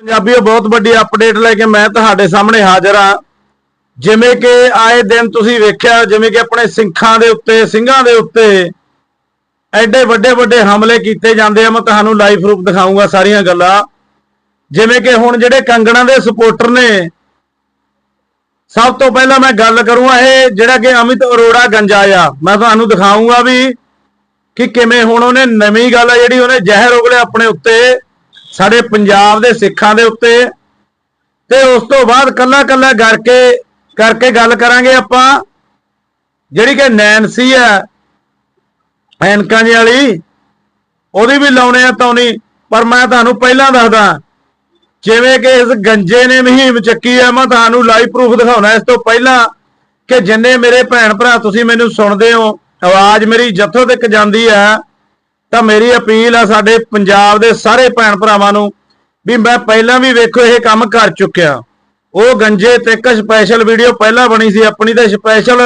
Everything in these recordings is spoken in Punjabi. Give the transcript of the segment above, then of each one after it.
ਪੰਜਾਬੀਓ ਬਹੁਤ ਵੱਡੀ ਅਪਡੇਟ ਲੈ ਕੇ ਮੈਂ ਤੁਹਾਡੇ ਸਾਹਮਣੇ ਹਾਜ਼ਰ ਹਾਂ। ਜਿਵੇਂ ਕਿ ਆਏ ਦਿਨ ਤੁਸੀਂ ਵੇਖਿਆ, ਜਿਵੇਂ ਕਿ ਆਪਣੇ ਸਿੰਘਾਂ ਦੇ ਉੱਤੇ, ਸਿੰਘਾਂ ਦੇ ਉੱਤੇ ਐਡੇ ਵੱਡੇ ਵੱਡੇ ਹਮਲੇ ਕੀਤੇ ਜਾਂਦੇ ਆ। ਮੈਂ ਤੁਹਾਨੂੰ ਲਾਈਵ ਪ੍ਰੂਫ ਦਿਖਾਊਂਗਾ ਸਾਰੀਆਂ ਗੱਲਾਂ। ਜਿਵੇਂ ਕਿ ਹੁਣ ਜਿਹੜੇ ਕੰਗਣਾ ਦੇ ਸਪੋਰਟਰ ਨੇ, ਸਭ ਤੋਂ ਪਹਿਲਾਂ ਮੈਂ ਗੱਲ ਕਰੂੰਗਾ ਇਹ ਜਿਹੜਾ ਕਿ ਅਮਿਤ ਅਰੋੜਾ ਗੰਜਾ ਆ ਮੈਂ ਤੁਹਾਨੂੰ ਦਿਖਾਊਂਗਾ ਵੀ ਕਿ ਕਿਵੇਂ ਹੁਣ ਉਹਨੇ ਨਵੀਂ ਗੱਲ ਆ ਜਿਹੜੀ ਉਹਨੇ ਜ਼ਹਿਰ ਉਗਲੇ ਆਪਣੇ ਉੱਤੇ ਸਾਡੇ ਪੰਜਾਬ ਦੇ ਸਿੱਖਾਂ ਦੇ ਉੱਤੇ ਤੇ ਉਸ ਤੋਂ ਬਾਅਦ ਕੱਲਾ ਕੱਲਾ ਕਰਕੇ ਕਰਕੇ ਗੱਲ ਕਰਾਂਗੇ ਆਪਾਂ। ਜਿਹੜੀ ਕਿ ਨੈਨਸੀ ਹੈ, ਐਨਕਾਂ ਜਿਹੀ ਵਾਲੀ, ਉਹਦੀ ਵੀ ਲਾਉਣੇ ਆ ਤੌਣੀ ਪਰ ਮੈਂ ਤੁਹਾਨੂੰ ਪਹਿਲਾਂ ਦੱਸਦਾ, ਜਿਵੇਂ ਕਿ ਇਸ ਗੰਜੇ ਨੇ ਮੁਹਿੰਮ ਚੱਕੀ ਆ, ਮੈਂ ਤੁਹਾਨੂੰ ਲਾਈਵ ਪ੍ਰੂਫ ਦਿਖਾਉਣਾ, ਇਸ ਤੋਂ ਪਹਿਲਾਂ ਕਿ ਜਿੰਨੇ ਮੇਰੇ ਭੈਣ ਭਰਾ ਤੁਸੀਂ ਮੈਨੂੰ ਸੁਣਦੇ ਹੋ, ਆਵਾਜ਼ ਮੇਰੀ ਜੱਥੋਂ ਤੱਕ ਜਾਂਦੀ ਹੈ ਤਾਂ ਮੇਰੀ ਅਪੀਲ ਆ ਸਾਡੇ ਪੰਜਾਬ ਦੇ ਸਾਰੇ ਭੈਣ ਭਰਾਵਾਂ ਨੂੰ ਵੀ ਮੈਂ ਪਹਿਲਾਂ ਵੀ ਵੇਖੋ ਇਹ ਕੰਮ ਕਰ ਚੁੱਕਿਆ। ਉਹ ਗੰਜੇ ਤੇ ਇੱਕ ਸਪੈਸ਼ਲ ਵੀਡੀਓ ਪਹਿਲਾਂ ਬਣੀ ਸੀ, ਆਪਣੀ ਤੇ ਸਪੈਸ਼ਲ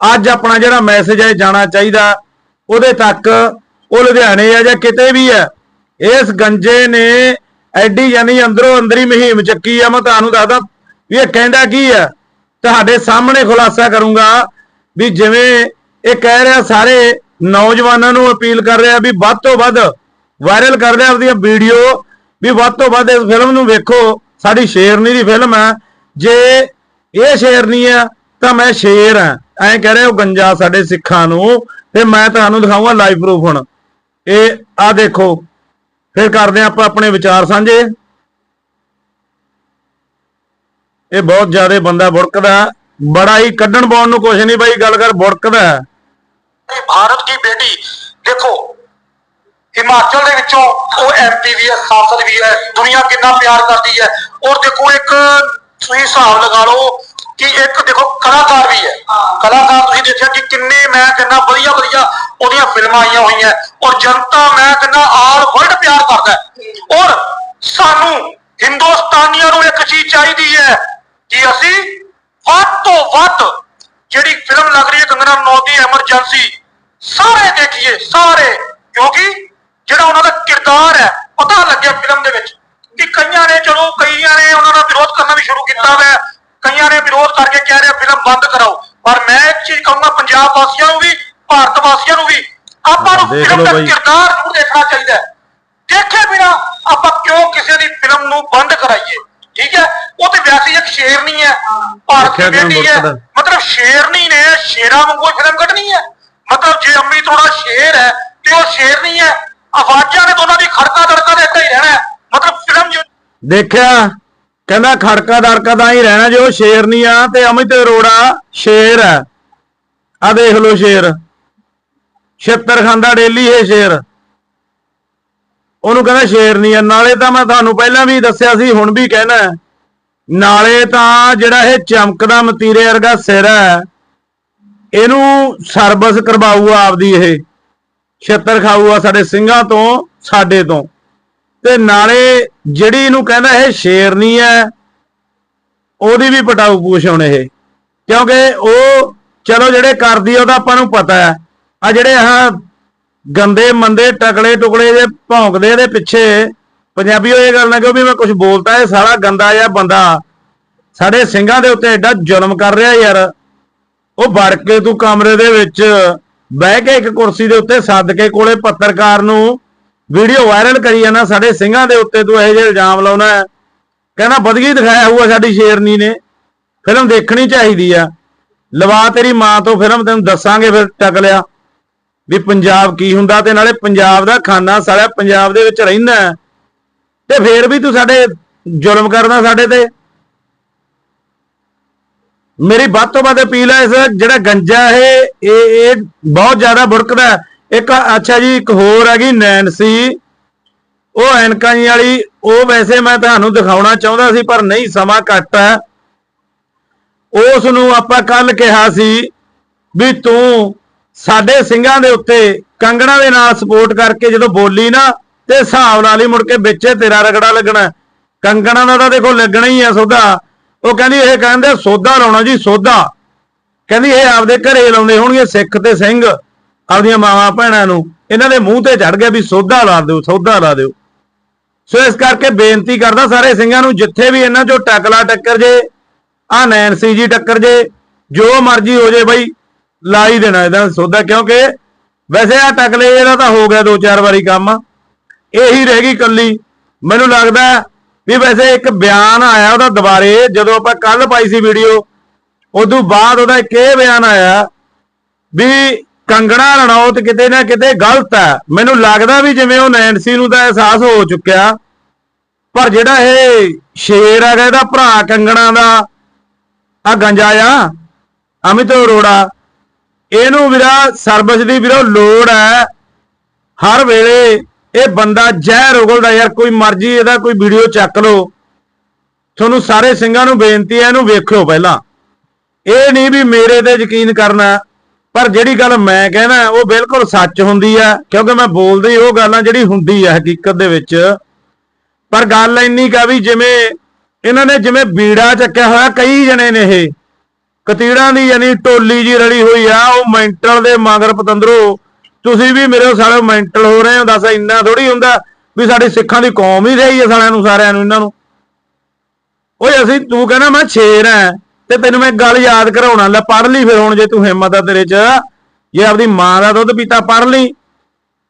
ਅੱਜ ਆਪਣਾ ਜਿਹੜਾ ਮੈਸੇਜ ਹੈ ਜਾਣਾ ਚਾਹੀਦਾ। ਉਹਦੇ ਤੱਕ ਉਹ ਲੁਧਿਆਣੇ ਆ ਜਾਂ ਕਿਤੇ ਵੀ ਹੈ ਇਸ ਗੰਜੇ ਨੇ ਐਡੀ ਯਾਨੀ ਅੰਦਰੋਂ ਅੰਦਰੀ ਮੁਹਿੰਮ ਚੱਕੀ ਆ, ਮੈਂ ਤੁਹਾਨੂੰ ਦੱਸਦਾ ਵੀ ਇਹ ਕਹਿੰਦਾ ਕੀ ਆ, ਤੁਹਾਡੇ ਸਾਹਮਣੇ ਖੁਲਾਸਾ ਕਰੂੰਗਾ ਵੀ ਜਿਵੇਂ ਇਹ ਕਹਿ ਰਿਹਾ ਸਾਰੇ ਨੌਜਵਾਨਾਂ ਨੂੰ ਅਪੀਲ ਕਰ ਰਿਹਾ ਵੀ ਵੱਧ ਤੋਂ ਵੱਧ ਵਾਇਰਲ ਕਰ ਰਿਹਾ ਆਪਣੀਆਂ ਵੀਡੀਓ ਵੀ ਵੱਧ ਤੋਂ ਵੱਧ ਇਸ ਫਿਲਮ ਨੂੰ ਵੇਖੋ। ਸਾਡੀ ਸ਼ੇਰਨੀ ਦੀ ਫਿਲਮ ਹੈ ਜੇ ਇਹ ਸ਼ੇਰਨੀ ਆ, ਤਾਂ ਮੈਂ ਸ਼ੇਰ ਆ। ਐਂ ਕਹਿ ਰਿਹਾ ਉਹ ਗੰਜਾ ਸਾਡੇ ਸਿੱਖਾਂ ਨੂੰ। ਤੇ ਮੈਂ ਤੁਹਾਨੂੰ ਦਿਖਾਊਂਗਾ ਲਾਈਵ ਪ੍ਰੂਫ ਹੁਣ। ਇਹ ਆ ਦੇਖੋ। ਫਿਰ ਕਰਦੇ ਹਾਂ ਆਪਾਂ ਆਪਣੇ ਵਿਚਾਰ ਸਾਂਝੇ। ਇਹ ਬਹੁਤ ਜ਼ਿਆਦਾ ਬੰਦਾ ਬੁੜਕਦਾ। ਬੜਾ ਹੀ ਕੱਢਣ ਪਾਉਣ ਨੂੰ ਕੁਛ ਨਹੀਂ ਬਾਈ, ਗੱਲ ਕਰ ਬੁੜਕਦਾ। ਇਹ ਭਾਰਤ ਦੀ ਬੇਟੀ? ਦੇਖੋ ਹਿਮਾਚਲ ਦੇ ਵਿੱਚੋਂ ਉਹ ਐਮਪੀ ਵੀ ਹੈ ਸਾਂਸਦ ਵੀ ਹੈ ਦੁਨੀਆ ਕਿੰਨਾ ਪਿਆਰ ਕਰਦੀ ਹੈ। ਔਰ ਦੇਖੋ ਇੱਕ ਤੁਸੀਂ ਹਿਸਾਬ ਲਗਾ ਲਓ ਕਿ ਇੱਕ ਦੇਖੋ ਕਲਾਕਾਰ ਵੀ ਹੈ। ਕਲਾਕਾਰ ਤੁਸੀਂ ਦੇਖਿਆ ਕਿ ਕਿੰਨੇ ਮੈਂ ਕਹਿੰਦਾ ਵਧੀਆ ਵਧੀਆ ਉਹਦੀਆਂ ਫਿਲਮਾਂ ਆਈਆਂ ਹੋਈਆਂ। ਔਰ ਜਨਤਾ ਮੈਂ ਕਹਿੰਦਾ ਆਲ ਵਰਲਡ ਪਿਆਰ ਕਰਦਾ। ਔਰ ਸਾਨੂੰ ਹਿੰਦੁਸਤਾਨੀਆਂ ਨੂੰ ਇੱਕ ਚੀਜ਼ ਚਾਹੀਦੀ ਹੈ ਕਿ ਅਸੀਂ ਵੱਧ ਤੋਂ ਵੱਧ ਜਿਹੜੀ ਫਿਲਮ ਲੱਗ ਰਹੀ ਹੈ ਕੰਗਨਾ ਰਣੌਤ ਦੀ ਐਮਰਜੈਂਸੀ ਸਾਰੇ ਦੇਖੀਏ ਸਾਰੇ। ਕਿਉਂਕਿ ਜਿਹੜਾ ਉਹਨਾਂ ਦਾ ਕਿਰਦਾਰ ਹੈ ਪਤਾ ਲੱਗਿਆ ਫਿਲਮ ਦੇ ਵਿੱਚ ਕਿ ਕਈਆਂ ਨੇ ਚਲੋ ਕਈਆਂ ਨੇ ਉਹਨਾਂ ਦਾ ਵਿਰੋਧ ਕਰਨਾ ਵੀ ਸ਼ੁਰੂ ਕੀਤਾ ਹੈ। ਕਈਆਂ ਨੇ ਵਿਰੋਧ ਕਰਕੇ ਕਹਿ ਰਹੇ ਫਿਲਮ ਬੰਦ ਕਰਾਓ। ਪਰ ਮੈਂ ਇੱਕ ਚੀਜ਼ ਕਹੂੰਗਾ ਪੰਜਾਬ ਵਾਸੀਆਂ ਨੂੰ ਵੀ ਭਾਰਤ ਵਾਸੀਆਂ ਨੂੰ ਵੀ ਆਪਾਂ ਨੂੰ ਫਿਲਮ ਦਾ। ਕਿਰਦਾਰ ਜ਼ਰੂਰ ਦੇਖਣਾ ਚਾਹੀਦਾ ਹੈ। ਦੇਖੇ ਬਿਨਾ ਆਪਾਂ ਕਿਉਂ ਕਿਸੇ ਦੀ ਫਿਲਮ ਨੂੰ ਬੰਦ ਕਰਾਈਏ? ਠੀਕ ਹੈ? ਉਹ ਤੇ ਵੈਸੇ ਇੱਕ ਸ਼ੇਰਨੀ ਹੈ। ਭਾਰਤ ਦੀ ਬੇਟੀ ਹੈ? ਮਤਲਬ ਸ਼ੇਰਨੀ ਨੇ ਸ਼ੇਰਾਂ ਵਾਂਗੂ ਫਿਲਮ ਕੱਢਣੀ ਹੈ। ਮਤਲਬ ਜੇ ਅੰਮੀ ਥੋੜਾ ਸ਼ੇਰ ਹੈ ਤੇ ਉਹ ਸ਼ੇਰਨੀ ਹੈ, ਆਵਾਜ਼ਾਂ ਨੇ ਦੋਨਾਂ ਦੀ ਖੜਕਾ ਦੜਕਾ ਦੇ ਇੱਦਾਂ ਹੀ ਰਹਿਣਾ ਮਤਲਬ ਫਿਲਮ ਦੇਖਿਆ, ਕਹਿੰਦਾ ਖੜਕਾ ਦੜਕਾ ਦਾ ਹੀ ਰਹਿਣਾ ਜੇ ਉਹ ਸ਼ੇਰ ਸ਼ੇਰਨੀ ਆ ਤੇ ਅਮਿਤ ਅਰੋੜਾ ਸ਼ੇਰ ਹੈ। ਆ ਦੇਖ ਲਓ ਸ਼ੇਰ। ਛੇਤਰ ਖਾਂਦਾ ਡੇਲੀ ਇਹ ਸ਼ੇਰ। ਉਹਨੂੰ ਕਹਿੰਦਾ ਸ਼ੇਰ ਸ਼ੇਰਨੀ ਆ। ਨਾਲੇ ਤਾਂ ਮੈਂ ਤੁਹਾਨੂੰ ਪਹਿਲਾਂ ਵੀ ਦੱਸਿਆ ਸੀ, ਹੁਣ ਵੀ ਕਹਿਣਾ ਨਾਲੇ ਤਾਂ ਜਿਹੜਾ ਇਹ ਚਮਕਦਾ ਮਤੀਰੇ ਵਰਗਾ ਸਿਰ ਹੈ ਇਹਨੂੰ ਸਰਵਿਸ ਕਰਵਾਊਗਾ ਆਪਦੀ ਇਹ। ਛਿੱਤਰ ਖਾਊਗਾ ਸਾਡੇ ਸਿੰਘਾਂ ਤੋਂ, ਸਾਡੇ ਤੋਂ। ਤੇ ਨਾਲੇ ਜਿਹੜੀ ਇਹਨੂੰ ਕਹਿੰਦਾ ਇਹ ਸ਼ੇਰਨੀ ਹੈ, ਉਹਦੀ ਵੀ ਪਟਾਊ ਪੂਛ ਹੁਣ ਇਹ। ਕਿਉਂਕਿ ਉਹ, ਚਲੋ ਜਿਹੜੇ ਕਰਦੀ ਉਹਦਾ ਆਪਾਂ ਨੂੰ ਪਤਾ ਹੈ। ਆ ਜਿਹੜੇ ਆਹ ਗੰਦੇ ਮੰਦੇ ਟਕਲੇ ਟੁਕਲੇ ਜੇ ਭੌਂਕਦੇ ਇਹਦੇ ਪਿੱਛੇ ਉਹ ਇਹ ਗੱਲ ਨਾ ਕਿਉਂ ਵੀ ਮੈਂ ਕੁਝ ਬੋਲਤਾ, ਇਹ ਸਾਰਾ ਗੰਦਾ ਜਿਹਾ ਬੰਦਾ ਸਾਡੇ ਸਿੰਘਾਂ ਦੇ ਉੱਤੇ ਐਡਾ ਜ਼ੁਲਮ ਕਰ ਰਿਹਾ ਯਾਰ। ਉਹ ਵੜ ਕੇ ਤੂੰ ਕਮਰੇ ਦੇ ਵਿੱਚ ਬਹਿ ਕੇ ਇੱਕ ਕੁਰਸੀ ਦੇ ਉੱਤੇ ਸੱਦ ਕੇ ਕੋਲੇ ਪੱਤਰਕਾਰ ਨੂੰ ਵੀਡੀਓ ਵਾਇਰਲ ਕਰੀ ਜਾਂਦਾ, ਸਾਡੇ ਸਿੰਘਾਂ ਦੇ ਉੱਤੇ ਤੂੰ ਇਹੋ ਜਿਹੇ ਇਲਜ਼ਾਮ ਲਾਉਣਾ ਕਹਿੰਦਾ ਬਦਗੀ ਦਿਖਾਇਆ ਹੋਊਗਾ ਸਾਡੀ ਸ਼ੇਰਨੀ ਨੇ। ਫਿਲਮ ਦੇਖਣੀ ਚਾਹੀਦੀ ਆ। ਲਵਾ ਤੇਰੀ ਮਾਂ ਤੋਂ ਫਿਲਮ, ਤੈਨੂੰ ਦੱਸਾਂਗੇ ਫਿਰ ਟਕ ਲਿਆ ਵੀ ਪੰਜਾਬ ਕੀ ਹੁੰਦਾ ਤੇ ਨਾਲੇ ਪੰਜਾਬ ਦਾ ਖਾਨਾ ਸਾਰਾ ਪੰਜਾਬ ਦੇ ਵਿੱਚ ਰਹਿੰਦਾ ਹੈ। ਤੇ ਫੇਰ ਵੀ ਤੂੰ ਸਾਡੇ ਜ਼ੁਲਮ ਕਰਦਾ ਸਾਡੇ ਤੇ। ਮੇਰੀ ਵੱਧ ਤੋਂ ਵੱਧ ਅਪੀਲ ਹੈ ਇਸ ਜਿਹੜਾ ਗੰਜਾ ਇਹ ਇਹ ਬਹੁਤ ਜ਼ਿਆਦਾ ਬੁੜਕਦਾ ਇੱਕ, ਅੱਛਾ ਜੀ, ਇੱਕ ਹੋਰ ਹੈਗੀ ਨੈਨਸੀ। ਉਹ ਐਨਕਾਂ ਜੀ ਵਾਲੀ, ਉਹ ਵੈਸੇ ਮੈਂ ਤੁਹਾਨੂੰ ਦਿਖਾਉਣਾ ਚਾਹੁੰਦਾ ਸੀ, ਪਰ ਨਹੀਂ, ਸਮਾਂ ਘੱਟ ਹੈ। ਉਸ ਨੂੰ ਆਪਾਂ ਕੱਲ ਕਿਹਾ ਸੀ ਵੀ ਤੂੰ ਸਾਡੇ ਸਿੰਘਾਂ ਦੇ ਉੱਤੇ ਕੰਗਣਾ ਦੇ ਨਾਲ ਸਪੋਰਟ ਕਰਕੇ ਜਦੋਂ ਬੋਲੀ ਨਾ, ਤੇ ਹਿਸਾਬ ਨਾਲ ਹੀ ਮੁੜ ਕੇ ਵਿੱਚੇ ਤੇਰਾ ਰਗੜਾ ਲੱਗਣਾ। ਕੰਗਣਾ ਦਾ ਤਾਂ ਦੇਖੋ ਲੱਗਣਾ ਹੀ ਆ ਸੋਧਾ ਉਹ ਕਹਿੰਦੀ ਇਹ ਕਹਿੰਦੇ ਸੋਧਾ ਲਾਉਣਾ ਜੀ, ਸੋਧਾ। ਕਹਿੰਦੀ ਇਹ ਆਪਦੇ ਘਰੇ ਲਾਉਂਦੇ ਹੋਣਗੇ ਸਿੱਖ ਤੇ ਸਿੰਘ, ਆਪਦੀਆਂ ਮਾਵਾਂ ਭੈਣਾਂ ਨੂੰ। ਇਹਨਾਂ ਦੇ ਮੂੰਹ ਤੇ ਚੜ ਗਿਆ ਵੀ ਸੋਧਾ ਲਾ ਦਿਓ, ਸੋਧਾ ਲਾ ਦਿਓ। ਸੋ ਇਸ ਕਰਕੇ ਬੇਨਤੀ ਕਰਦਾ ਸਾਰੇ ਸਿੰਘਾਂ ਨੂੰ, ਜਿੱਥੇ ਵੀ ਇਹਨਾਂ ਚੋਂ ਟਕਲਾ ਟੱਕਰ ਜੇ, ਆ ਨੈਨਸੀ ਜੀ ਟੱਕਰ ਜੇ, ਜੋ ਮਰਜ਼ੀ ਹੋ ਜੇ ਬਈ ਲਾ ਹੀ ਦੇਣਾ ਇਹਦਾ ਸੌਦਾ ਕਿਉਂਕਿ ਵੈਸੇ ਆ ਟਕਲੇ ਇਹਦਾ ਤਾਂ ਹੋ ਗਿਆ ਦੋ ਚਾਰ ਵਾਰੀ ਕੰਮ। ਇਹੀ ਰਹਿ ਗਈ ਕੱਲੀ ਮੈਨੂੰ ਲੱਗਦਾ ਵੀ ਵੈਸੇ ਇੱਕ ਬਿਆਨ ਆਇਆ ਉਹਦਾ ਦੁਬਾਰੇ, ਜਦੋਂ ਆਪਾਂ ਕੱਲ ਪਾਈ ਸੀ ਵੀਡੀਓ ਉਦੋਂ ਬਾਅਦ ਉਹਦਾ ਇੱਕ ਇਹ ਬਿਆਨ ਆਇਆ ਵੀ ਕੰਗਣਾ ਰਣੌਤ ਕਿਤੇ ਨਾ ਕਿਤੇ ਗਲਤ ਹੈ। ਮੈਨੂੰ ਲੱਗਦਾ ਵੀ ਜਿਵੇਂ ਉਹ ਨੈਂਸੀ ਨੂੰ ਤਾਂ ਅਹਿਸਾਸ ਹੋ ਚੁੱਕਿਆ, ਪਰ ਜਿਹੜਾ ਇਹ ਸ਼ੇਰ ਹੈਗਾ ਇਹਦਾ ਭਰਾ ਕੰਗਣਾ ਦਾ, ਆ ਗੰਜਾ ਆ, ਅਮਿਤ ਅਰੋੜਾ, ਇਹਨੂੰ ਵੀਰਾ ਸਰਬਸ ਦੀ ਵੀਰੋ ਲੋੜ ਹੈ, ਹਰ ਵੇਲੇ ਇਹ ਬੰਦਾ ਜ਼ਹਿਰ ਉਗਲਦਾ ਯਾਰ, ਕੋਈ ਮਰਜ਼ੀ ਇਹਦਾ ਕੋਈ ਵੀਡੀਓ ਚੱਕ ਲਓ। ਤੁਹਾਨੂੰ ਸਾਰੇ ਸਿੰਘਾਂ ਨੂੰ ਬੇਨਤੀ ਹੈ, ਇਹਨੂੰ ਵੇਖਿਓ ਪਹਿਲਾਂ। ਇਹ ਨਹੀਂ ਵੀ ਮੇਰੇ ਤੇ ਯਕੀਨ ਕਰਨਾ, ਪਰ ਜਿਹੜੀ ਗੱਲ ਮੈਂ ਕਹਿਣਾ, ਉਹ ਬਿਲਕੁਲ ਸੱਚ ਹੁੰਦੀ ਆ ਕਿਉਂਕਿ ਮੈਂ ਬੋਲਦਾ ਹੀ ਉਹ ਗੱਲਾਂ ਜਿਹੜੀ ਹੁੰਦੀ ਆ ਹਕੀਕਤ ਦੇ ਵਿੱਚ। ਪਰ ਗੱਲ ਇੰਨੀ ਕਾ ਵੀ ਜਿਵੇਂ ਇਹਨਾਂ ਨੇ ਜਿਵੇਂ ਬੀੜਾ ਚੱਕਿਆ ਹੋਇਆ, ਕਈ ਜਣੇ ਨੇ ਇਹ। ਕਤੀੜਾਂ ਦੀ ਯਾਨੀ ਟੋਲੀ ਜੀ ਰਲੀ ਹੋਈ ਆ, ਉਹ ਮੈਂਟਲ ਦੇ ਮਗਰ ਪਤੰਦਰੋ ਤੁਸੀਂ ਵੀ ਮੇਰੇ ਸਾਲੇ ਮੈਂਟਲ ਹੋ ਰਹੇ ਹੋ, ਦੱਸ ਇੰਨਾ ਥੋੜੀ ਹੁੰਦਾ ਵੀ ਸਾਡੀ ਸਿੱਖਾਂ ਦੀ ਕੌਮ ਹੀ ਰਹੀ ਹੈ ਸਾਲਿਆਂ ਨੂੰ, ਸਾਰਿਆਂ ਨੂੰ, ਇਹਨਾਂ ਨੂੰ। ਓਏ ਅਸੀਂ ਤੂੰ ਕਹਿੰਦਾ ਮੈਂ ਸ਼ੇਰ ਐ ਤੇ ਤੈਨੂੰ ਮੈਂ ਗੱਲ ਯਾਦ ਕਰਾਉਣਾ, ਲੈ ਪੜ੍ਹ ਲਈ ਫਿਰ ਹੁਣ ਜੇ ਤੂੰ ਹਿੰਮਤ ਆ ਤੇਰੇ 'ਚ, ਜੇ ਆਪਦੀ ਮਾਂ ਦਾ ਦੁੱਧ ਪੀਤਾ ਪੜ੍ਹ ਲਈ।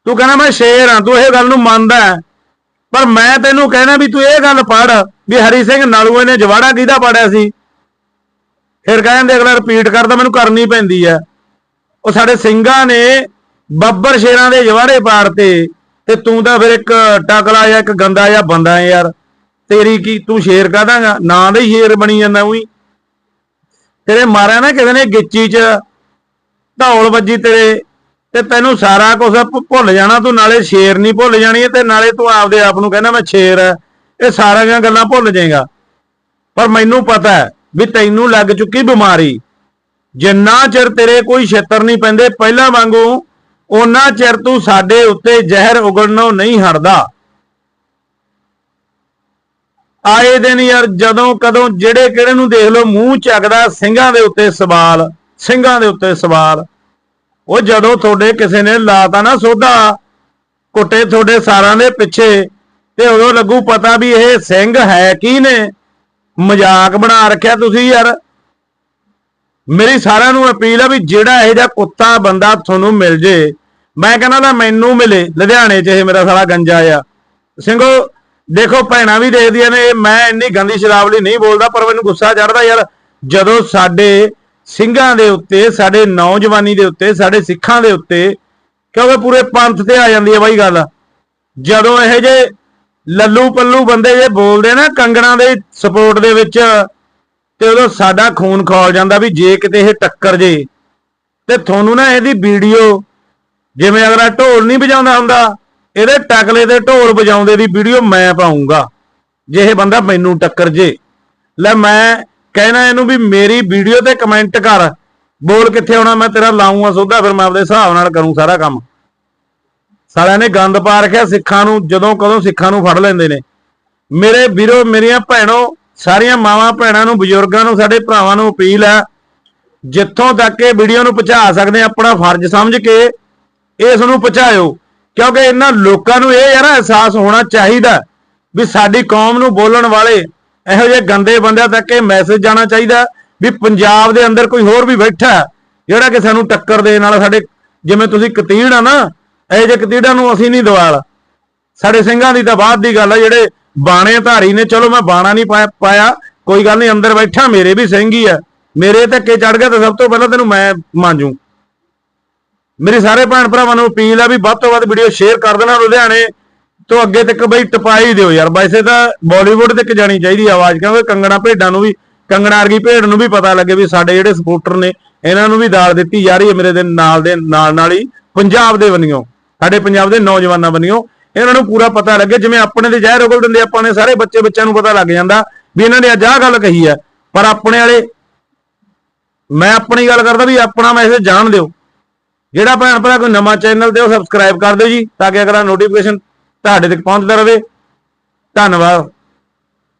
ਤੂੰ ਕਹਿੰਦਾ ਮੈਂ ਸ਼ੇਰ ਆ ਤੂੰ ਇਹ ਗੱਲ ਨੂੰ ਮੰਨਦਾ ਪਰ ਮੈਂ ਤੈਨੂੰ ਕਹਿਣਾ ਵੀ ਤੂੰ ਇਹ ਗੱਲ ਪੜ੍ਹ ਵੀ ਹਰੀ ਸਿੰਘ ਨਾਲੂਏ ਨੇ ਜਵਾੜਾ ਕਿਹਦਾ ਪੜਿਆ ਸੀ? ਫਿਰ ਕਹਿੰਦੇ ਅਗਲਾ ਰਿਪੀਟ ਕਰਦਾ ਮੈਨੂੰ ਕਰਨੀ ਪੈਂਦੀ ਆ ਉਹ ਸਾਡੇ ਸਿੰਘਾਂ ਨੇ ਬੱਬਰ ਸ਼ੇਰਾਂ ਦੇ ਜਵਾੜੇ ਪਾੜਤੇ ਤੇ, ਤੂੰ ਤਾਂ ਫਿਰ ਇੱਕ ਟਕਲਾ ਜਾਂ ਇੱਕ ਗੰਦਾ ਜਿਹਾ ਬੰਦਾ ਯਾਰ। ਤੇਰੀ ਕੀ, ਤੂੰ ਸ਼ੇਰ ਕਹਦਾਂਗਾ ਨਾਂ ਦਾ ਹੀ ਸ਼ੇਰ ਬਣੀ ਜਾਂਦਾ ਉਹੀ। ਤੇਰੇ ਮਾਰਿਆ ਨਾ ਕਿਸੇ ਨੇ ਗਿੱਚੀ 'ਚ, ਧੌਲ ਵੱਜੀ ਤੇਰੇ, ਤੇ ਤੈਨੂੰ ਸਾਰਾ ਕੁਝ ਭੁੱਲ ਜਾਣਾ ਤੂੰ, ਨਾਲੇ ਸ਼ੇਰ ਨਹੀਂ ਭੁੱਲ ਜਾਣੀ, ਤੇ ਨਾਲੇ ਤੂੰ ਆਪਦੇ ਆਪ ਨੂੰ ਕਹਿੰਦਾ ਮੈਂ ਸ਼ੇਰ ਐ। ਇਹ ਸਾਰੀਆਂ ਗੱਲਾਂ ਭੁੱਲ ਜਾਏਗਾ। ਪਰ ਮੈਨੂੰ ਪਤਾ ਹੈ ਵੀ ਤੈਨੂੰ ਲੱਗ ਚੁੱਕੀ ਬਿਮਾਰੀ। ਜਿੰਨਾ ਚਿਰ ਤੇਰੇ ਕੋਈ ਛੇਤਰ ਨਹੀਂ ਪੈਂਦੇ, ਪਹਿਲਾਂ ਵਾਂਗੂ ਉਹਨਾਂ ਚਿਰ ਤੂੰ ਸਾਡੇ ਉੱਤੇ ਜ਼ਹਿਰ ਉਗੜਨੋਂ ਨਹੀਂ ਹਟਦਾ। ਆਏ ਦਿਨ ਯਾਰ ਜਦੋਂ ਕਦੋਂ ਜਿਹੜੇ ਕਿਹੜੇ ਨੂੰ ਦੇਖ ਲਓ, ਮੂੰਹ ਚੱਕਦਾ, ਸਿੰਘਾਂ ਦੇ ਉੱਤੇ ਸਵਾਲ, ਸਿੰਘਾਂ ਦੇ ਉੱਤੇ ਸਵਾਲ। ਉਹ ਜਦੋਂ ਤੁਹਾਡੇ ਕਿਸੇ ਨੇ ਲਾਤਾ ਨਾ ਸੋਧਾ, ਕੁੱਟੇ ਤੁਹਾਡੇ ਸਾਰਾਂ ਦੇ ਪਿੱਛੇ, ਤੇ ਉਦੋਂ ਲੱਗੂ ਪਤਾ ਵੀ ਇਹ ਸਿੰਘ ਹੈ ਕੀ ਨੇ। ਮਜ਼ਾਕ ਬਣਾ ਰੱਖਿਆ ਤੁਸੀਂ ਯਾਰ। ਮੇਰੀ ਸਾਰਿਆਂ ਨੂੰ ਅਪੀਲ ਆ ਵੀ ਜਿਹੜਾ ਇਹ ਜਿਹਾ ਕੁੱਤਾ ਬੰਦਾ ਤੁਹਾਨੂੰ ਮਿਲ ਜੇ, ਮੈਂ ਕਹਿੰਦਾ ਨਾ ਮੈਨੂੰ ਮਿਲੇ, ਲੁਧਿਆਣੇ 'ਚ ਇਹ ਮੇਰਾ ਸਾਲਾ ਗੰਜਾ ਆ ਸਿੰਘੋ, ਦੇਖੋ ਭੈਣਾਂ ਵੀ ਦੇਖਦੀਆਂ ਨੇ, ਮੈਂ ਇੰਨੀ ਗੰਦੀ ਸ਼ਰਾਬ ਲਈ ਨਹੀਂ ਬੋਲਦਾ, ਪਰ ਮੈਨੂੰ ਗੁੱਸਾ ਚੜਦਾ ਯਾਰ, ਜਦੋਂ ਸਾਡੇ ਸਿੰਘਾਂ ਦੇ ਉੱਤੇ, ਸਾਡੇ ਨੌਜਵਾਨੀ ਦੇ ਉੱਤੇ, ਸਾਡੇ ਸਿੱਖਾਂ ਦੇ ਉੱਤੇ, ਕਿਉਂਕਿ ਪੂਰੇ ਪੰਥ ਤੇ ਆ ਜਾਂਦੀ ਹੈ ਬਾਈ ਗੱਲ, ਜਦੋਂ ਇਹ ਜੇ ਲੱਲੂ ਪੱਲੂ ਬੰਦੇ ਜੇ ਬੋਲਦੇ ਨਾ ਕੰਗਣਾ ਦੇ ਸਪੋਰਟ ਦੇ ਵਿੱਚ ਤੇ ਉਦੋਂ ਸਾਡਾ ਖੂਨ ਖੋਲ ਜਾਂਦਾ ਵੀ ਜੇ ਕਿਤੇ ਇਹ ਟੱਕਰ ਜੇ, ਤੇ ਤੁਹਾਨੂੰ ਨਾ ਇਹਦੀ ਵੀਡੀਓ ਜਿਵੇਂ ਅਗਲਾ ਢੋਲ ਨਹੀਂ ਵਜਾਉਂਦਾ ਹੁੰਦਾ, ਇਹਦੇ ਟਕਲੇ ਤੇ ਢੋਲ ਵਜਾਉਂਦੇ ਦੀ ਵੀਡੀਓ ਮੈਂ ਪਾਉਂਗਾ, ਜੇ ਇਹ ਬੰਦਾ ਮੈਨੂੰ ਟੱਕਰ ਜੇ। ਲੈ ਮੈਂ ਕਹਿਣਾ ਇਹਨੂੰ ਵੀ ਮੇਰੀ ਵੀਡੀਓ ਤੇ ਕਮੈਂਟ ਕਰ, ਬੋਲ ਕਿੱਥੇ ਆਉਣਾ, ਮੈਂ ਤੇਰਾ ਲਾਉਂਗਾ ਸੋਧਾ, ਫਿਰ ਮੈਂ ਆਪਦੇ ਹਿਸਾਬ ਨਾਲ ਕਰੂੰ ਸਾਰਾ ਕੰਮ। ਸਾਰਿਆਂ ਨੇ ਗੰਦ ਪਾ ਰੱਖਿਆ ਸਿੱਖਾਂ ਨੂੰ, ਜਦੋਂ ਕਦੋਂ ਸਿੱਖਾਂ ਨੂੰ ਫੜ ਲੈਂਦੇ ਨੇ। ਮੇਰੇ ਵੀਰੋ, ਮੇਰੀਆਂ ਭੈਣੋ ਸਾਰੀਆਂ ਮਾਵਾਂ ਭੈਣਾਂ ਨੂੰ, ਬਜ਼ੁਰਗਾਂ ਨੂੰ, ਸਾਡੇ ਭਰਾਵਾਂ ਨੂੰ ਅਪੀਲ ਹੈ, ਜਿੱਥੋਂ ਤੱਕ ਇਹ ਵੀਡੀਓ ਨੂੰ ਪਹੁੰਚਾ ਸਕਦੇ ਆਪਣਾ ਫਰਜ਼ ਸਮਝ ਕੇ ਇਸ ਨੂੰ ਪਹੁੰਚਾਇਓ। ਕਿਉਂਕਿ ਇਹਨਾਂ ਲੋਕਾਂ ਨੂੰ ਇਹ ਯਾਰ ਅਹਿਸਾਸ ਹੋਣਾ ਚਾਹੀਦਾ ਵੀ ਸਾਡੀ ਕੌਮ ਨੂੰ ਬੋਲਣ ਵਾਲੇ ਇਹੋ ਜਿਹੇ ਗੰਦੇ ਬੰਦਿਆਂ ਤੱਕ ਇਹ ਮੈਸੇਜ ਜਾਣਾ ਚਾਹੀਦਾ ਵੀ ਪੰਜਾਬ ਦੇ ਅੰਦਰ ਕੋਈ ਹੋਰ ਵੀ ਬੈਠਾ ਜਿਹੜਾ ਕਿ ਸਾਨੂੰ ਟੱਕਰ ਦੇਣ ਨਾਲ ਸਾਡੇ, ਜਿਵੇਂ ਤੁਸੀਂ ਕਤੀੜ ਆ ਨਾ, ਇਹੋ ਜਿਹੇ ਕਤੀੜਾਂ ਨੂੰ ਅਸੀਂ ਨਹੀਂ ਦਵਾਲ। ਸਾਡੇ ਸਿੰਘਾਂ ਦੀ ਤਾਂ ਬਾਅਦ ਦੀ ਗੱਲ ਆ, ਜਿਹੜੇ ਬਾਣੇ ਧਾਰੀ ਨੇ, ਚਲੋ ਮੈਂ ਬਾਣਾ ਨਹੀਂ ਪਾਇਆ ਪਾਇਆ, ਕੋਈ ਗੱਲ ਨਹੀਂ, ਅੰਦਰ ਬੈਠਾ, ਮੇਰੇ ਵੀ ਸਿੰਘ ਹੀ ਆ। ਮੇਰੇ ਧੱਕੇ ਚੜ ਗਿਆ ਤਾਂ ਸਭ ਤੋਂ ਪਹਿਲਾਂ ਤੈਨੂੰ ਮੈਂ ਮਾਂਜੂ। ਮੇਰੇ ਸਾਰੇ ਭੈਣ ਭਰਾਵਾਂ ਨੂੰ ਅਪੀਲ ਆ ਵੀ ਵੱਧ ਤੋਂ ਵੱਧ ਵੀਡੀਓ ਸ਼ੇਅਰ ਕਰ ਦੇਣਾ ਲੁਧਿਆਣੇ ਤੋਂ ਅੱਗੇ ਤੱਕ ਬਈ ਟਪਾਈ ਦਿਓ ਯਾਰ। ਵੈਸੇ ਤਾਂ ਬਾਲੀਵੁੱਡ ਤੱਕ ਜਾਣੀ ਚਾਹੀਦੀ ਆ ਆਵਾਜ਼, ਕਿਉਂਕਿ ਕੰਗਣਾ ਭੇਡਾਂ ਨੂੰ ਵੀ, ਕੰਗਣਾ ਵਰਗੀ ਭੇਡ ਨੂੰ ਵੀ ਪਤਾ ਲੱਗੇ ਵੀ ਸਾਡੇ ਜਿਹੜੇ ਸਪੋਰਟਰ ਨੇ, ਇਹਨਾਂ ਨੂੰ ਵੀ ਦਾਲ ਦਿੱਤੀ ਜਾ ਰਹੀ ਹੈ ਮੇਰੇ ਦੇ ਨਾਲ ਦੇ, ਨਾਲ ਨਾਲ ਹੀ ਪੰਜਾਬ ਦੇ ਬੰਨਿਓ, ਸਾਡੇ ਪੰਜਾਬ ਦੇ ਨੌਜਵਾਨਾਂ ਬੰਨਿਓ। ਇਹਨਾਂ ਨੂੰ ਪੂਰਾ ਪਤਾ ਲੱਗੇ, ਜਿਵੇਂ ਆਪਣੇ ਦੇ ਜ਼ਹਿਰ ਉਗਲ ਦਿੰਦੇ, ਆਪਾਂ ਨੇ ਸਾਰੇ ਬੱਚੇ ਬੱਚਿਆਂ ਨੂੰ ਪਤਾ ਲੱਗ ਜਾਂਦਾ ਵੀ ਇਹਨਾਂ ਨੇ ਅੱਜ ਆਹ ਗੱਲ ਕਹੀ ਹੈ। ਪਰ ਆਪਣੇ ਵਾਲੇ, ਮੈਂ ਆਪਣੀ ਗੱਲ ਕਰਦਾ ਵੀ ਆਪਣਾ ਮੈਸੇਜ ਜਾਣ ਦਿਓ। ਜਿਹੜਾ ਭੈਣ ਭਰਾ ਕੋਈ ਨਵਾਂ ਚੈਨਲ ਤੇ ਉਹ ਸਬਸਕ੍ਰਾਈਬ ਕਰ ਦਿਓ ਜੀ, ਤਾਂ ਕਿ ਅਗਲਾ ਨੋਟੀਫਿਕੇਸ਼ਨ ਤੁਹਾਡੇ ਤੱਕ ਪਹੁੰਚਦਾ ਰਹੇ। ਧੰਨਵਾਦ।